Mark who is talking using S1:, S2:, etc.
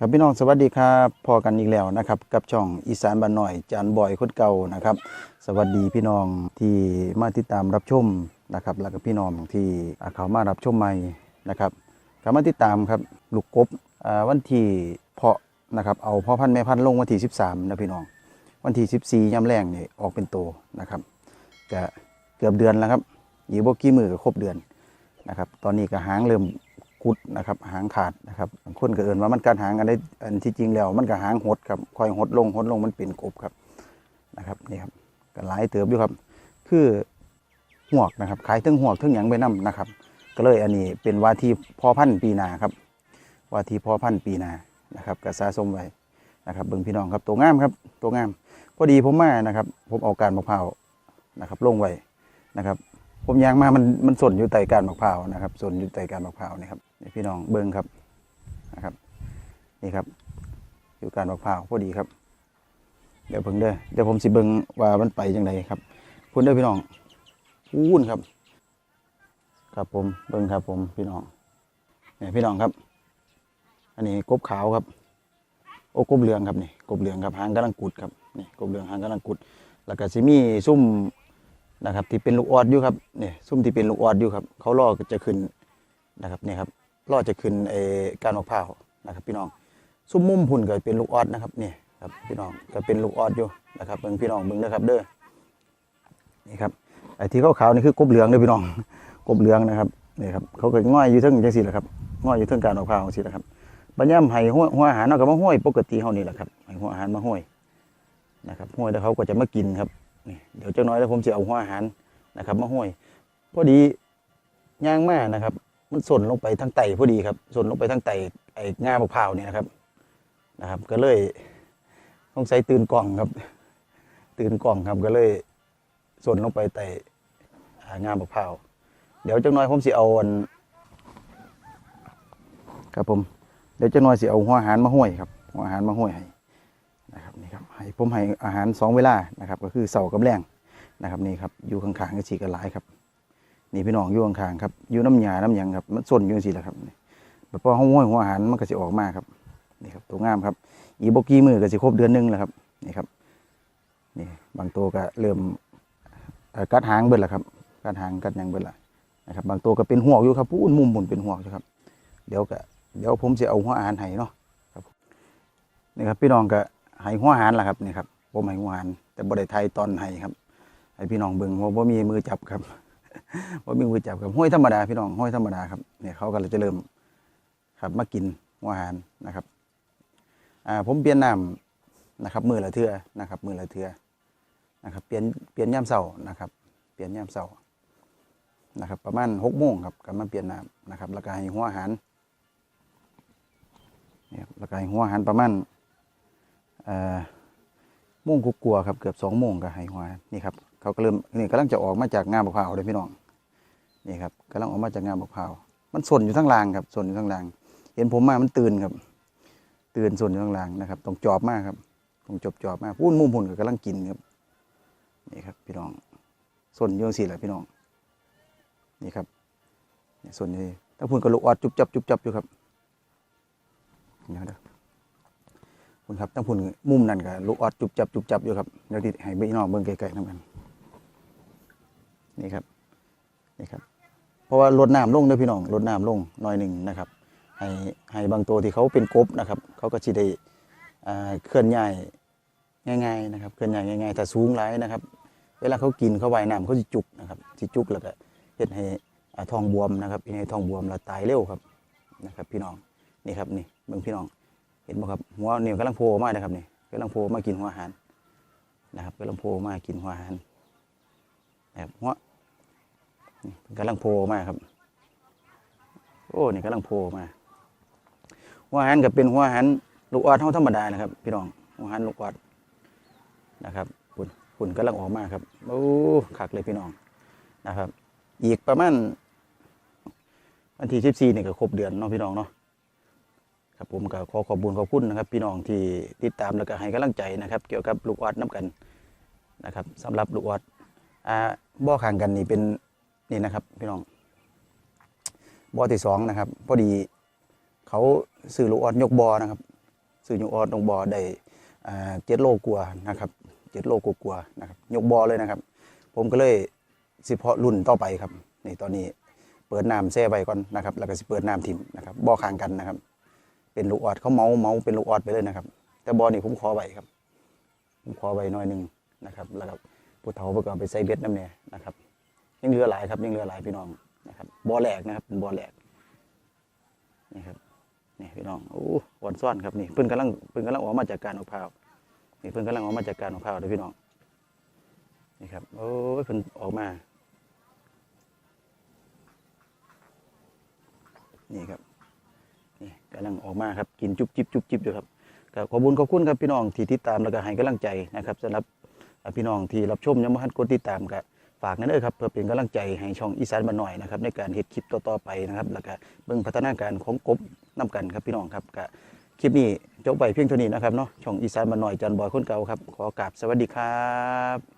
S1: ครับพี่น้องสวัสดีครับพอกันอีกแล้วนะครับกับช่องอีสานบ้านหน่อยจานบ่อยคนเก่านะครับ สวัสดีพี่น้องที่มาติดตามรับชมนะครับ แล้วก็พี่น้องที่เขามารับชมใหม่นะครับก็มาติดตามครับลูกกบวันที่เพาะนะครับเอาพ่อพันธุ์แม่พันธุ์ลงวันที่ 13นะพี่น้อง วันที่14ย่ำแรงนี่ออกเป็นโตนะครับก็เกือบเดือนแล้วครับอีกบ่กี่มือก็ครบเดือนนะครับ ตอนนี้ก็หางเริ่ม กุดนะครับ หางขาดนะครับคนก็เอินว่ามันการหางอันได้อันที่จริงแล้ว มันก็หางหดครับค่อยหดลงหดลงมันเป็นกบครับนะครับนี่ครับก็หลายเติบอยู่ครับ คือหวกนะครับขายทั้งหวกทั้งหยังไปนํนะครับ ก็เลยอันนี้เป็นว่าที่พอพันธุ์ปีนาครับ ว่าที่พอพันธุ์ปีนานะครับก็สะสมไว้นะครับเบิ่งพี่น้องครับตัวงามครับตัวงามพอดีผมมานะครับ ผมเอาการมะพร้าวนะครับลงไว้นะครับ ผมยางมามันมันสนอยู่ใต้การมะพร้าวนะครับสนอยู่ใต้การมะพร้าวนี่ครับ นี่พี่น้องเบิ้งครับนะครับ นี่ครับ อยู่การมะพร้าวพอดีครับ เดี๋ยวเพิ่งเด้อเดี๋ยวผมสิเบิ้งว่ามันไปจังไดครับพุ่นเด้อพี่น้องอู้นครับ ครับผมเบิ้งครับ ผมพี่น้องเนี่ยพี่น้องครับ อันนี้กบขาวครับ โอ้กบเหลืองครับนี่กบเหลืองครับหางกำลังกุดครับนี่กบเหลืองหางกำลังกุด แล้วก็สิมีซุ่มนะครับ ที่เป็นลูกออดอยู่ครับเนี่ยซุ่มที่เป็นลูกออดอยู่ครับ เขาล่อจะขึ้นนะครับเนี่ยครับ ล่อจะขึ้นไอการมะพร้าวนะครับ พี่น้องซุ่มมุมพุ่นก็เป็นลูกออดนะครับเนี่ยครับพี่น้องก็เป็นลูกออดอยู่นะครับเบิ่งพี่น้องเบิ่งนะครับเด้อนี่ครับไอ้ที่ขาวๆนี่คือกบเหลืองเด้อพี่น้องกบเหลืองนะครับนี่ครับเขาก็ง่อยอยู่เทั้งจังซี่แหละครับง่อยอยู่เทั้งการมะพร้าวจังซี่แหละครับบัดย่ำให้หัวหัวอาหารเนาะก็มาห้อยปกติเฮานี่แหละครับให้หัวอาหารมาห้อยนะครับห้อยแล้วเขาก็จะมากินครับนี่เดี๋ยวเจักหน้อยแล้วผมจะเอาหัวอาหารนะครับ มาห้อยพอดีย่างมานะครับ มันส่นลงไปทางไตพอดีครับส่นลงไปทางไตไอ้ง่ามะพร้าวเนี่ยนะครับนะครับ ก็เลยต้องใส่ตื่นกล่องครับ ตื่นกล่องครับก็เลยส่นลงไปไตอ่างามะพร้าวเดี๋ยวจักหน้อยผมสิเอาอันครับผมเดี๋ยวจักหน้อยสิเอาหัวอาหารมาห้อยครับหัวอาหารมาห้อยให้นะครับนี่ครับให้ผมให้อาหารสองเวลานะครับ ก็คือเสาร์กับแรงนะครับนี่ครับอยู่ข้างๆก็ฉีกกันหลายครับ นี่พี่น้องอยู่ข้างๆครับอยู่น้ำยาน้ำยังครับมันส่วนอยู่สิแหละครับแบบพอห้องห้อยหัวอาหารมันก็จะออกมาครับนี่ครับตัวงามครับ อีบกี้มือก็จะครบเดือนหนึงแล้วครับนี่ครับนี่บางตัวก็เริ่มกัดหางเบิดแล้วครับกัดหางกัดยังเบิดละนะครับ บางตัวก็เป็นหัวอยู่ครับพูนมุมหมุนเป็นหัวกอยู่ครับ เดี๋ยวก็เดี๋ยวผมจะเอาหัวอาหารให้เนาะครับนี่ครับ พี่น้องก็ให้หัวหารละครับนี่ครับผมให้หัวหารแต่บ่ได้ไทยตอนให้ครับ ให้พี่น้องเบิ่งว่าบ่มีมือจับครับ บ่มีมือจับครับห้อยธรรมดาพี่น้องห้อยธรรมดาครับเนี่ยเขาก็เลยจะเริ่มครับมากินหัวหารนะครับอ่าผมเปลี่ยนน้ำนะครับ มือละเทื่อนะครับ มือละเทื่อนะครับ เปลี่ยนเปลี่ยนยามเช้านะครับ เปลี่ยนยามเช้านะครับ ประมาณหกโมงครับก็มาเปลี่ยนน้ำนะครับล้วก็ให้หัวหารเนี่ยครับแล้วก็ให้หัวหารประมาณเอ่อโมงกลัวครับเกือบสองโมงก็ให้หัวนี่ครับ เขาก็เริ่มนี่กำลังจะออกมาจากงามมะพร้าวเลยพี่น้องนี่ครับกำลังออกมาจากงามมะพร้าวมันสนอยู่ทั้งรางครับสนอยู่ทั้งราง เห็นผมมามันตื่นครับ ตื่นสนอยู่ทั้งรางนะครับต้องจอบมากครับต้องจบจอบมากพูนมุมหุ่นก็กำลังกินครับนี่ครับพี่น้องสนอยู่สี่แหละพี่น้อง นี่ครับนี่สนอยู่นี่ถ้าพุ่นก็ลูกออดจุบจับจุบจับอยู่ครับเดี๋ยวเดี๋ยวคุณครับตั้งพุ่นมุมนั่นก็ลูกออดจุบจับจุบจับอยู่ครับเดี๋ยวที่ให้พี่น้องเบิ่งไกลๆนํกัน นี่ครับนี่ครับ เพราะว่าลดน้ำลงเด้อพี่น้องลดน้ำลงหน่อยหนึ่งนะครับให้ให้บางตัวที่เขาเป็นกบนะครับเขาก็สิได้เคลื่อนย้ายง่ายๆนะครับเคลื่อนย้ายง่ายๆแต่สูงหลายนะครับ เวลาเขากินเขาว่ายน้ำเขาสิจุกนะครับสิจุกแล้วก็เฮ็ดให้ทองบวมนะครับเฮ็ดให้ทองบวมแล้วตายเร็วครับนะครับ พี่น้องนี่ครับนี่เบิ่งพี่น้องเห็นบ่ครับหัวเนี่กำลังโผล่มานะครับนี่กำลังโผล่มากินหัวอาหารนะครับกำลังโผล่มากินหัวอาหารนะครับหัว กำลังโผล่มาครับ โอ้นี่กำลังโผล่มาหัวหารก็เป็นหัวหารลูกออดเท่าธรรมดานะครับ พี่น้องหัวหารลูกออดนะครับปุ่นปุ่นกำลังออกมาครับโอ้คักเลยพี่น้องนะครับ อีกประมาณวันที่สิบสี่นี่ก็ครบเดือนเนาะพี่น้องเนาะครับผมก็ขอขอบคุญขอบคุณนะครับ พี่น้องที่ติดตามแล้วก็ให้กำลังใจนะครับ เกี่ยวกับลูกออดน้ำกันนะครับสำหรับลูกออดอ่าบ่อข้างกันนี่เป็น นี่นะครับพี่น้องบอที่สองนะครับพอดีเขาซื้อลูกออดยกบอนะครับซื้อยกออดลงบอได้เจ็ดโลกว่านะครับเจ็ดโลกว่าๆนะครับยกบอเลยนะครับ ผมก็เลยสิเพาะรุ่นต่อไปครับนี่ตอนนี้เปิดน้ำแช่ไว้ก่อนนะครับ แล้วก็สิเปิดน้ำทิมนะครับบอข้างกันนะครับ เป็นลูกออดเขาเมาเมาเป็นลูกออดไปเลยนะครับ แต่บอนี่ผมขอไว้ครับผมขอไว้หน่อยหนึ่งนะครับ แล้วก็ผู้เฒ่าเพิ่นก็เอาไปใส่เบ็ดน้ำเนี่ยนะครับ ยังเหลือหลายครับยังเหลือหลายพี่น้องนะครับบ่อแหลกนะครับเป็นบ่อแหลกนี่ครับนี่พี่น้องโอ้หวานซ่อนครับนี่เพิ่นกำลังเพิ่นกำลังออกมาจากการออกพาวนี่เพิ่นกำลังออกมาจากการออกพาวเด้อพี่น้องนี่ครับโอ้ยเพิ่นออกมา นี่ครับนี่กำลังออกมาครับกินจุบจิบจุบจิบอยู่ครับก็ขอบคุณขอบคุณครับพี่น้องที่ติดตามแล้วก็ให้กำลังใจนะครับสำหรับพี่น้องที่รับชมยังไม่ทันกดติดตามก็ ฝากนั่นเด้อครับเพื่อเป็นกำลังใจให้ช่องอีสานบ้านหน่อยนะครับในการเฮ็ดคลิปต่อๆไปนะครับแล้วก็เบิ่งพัฒนาการของกบนํกันครับพี่น้องครับก็คลิปนี้จบไปเพียงเท่านี้นะครับเนาะช่องอีสานบ้านหน่อยจันบอยคนเก่าครับขอกราบสวัสดีครับ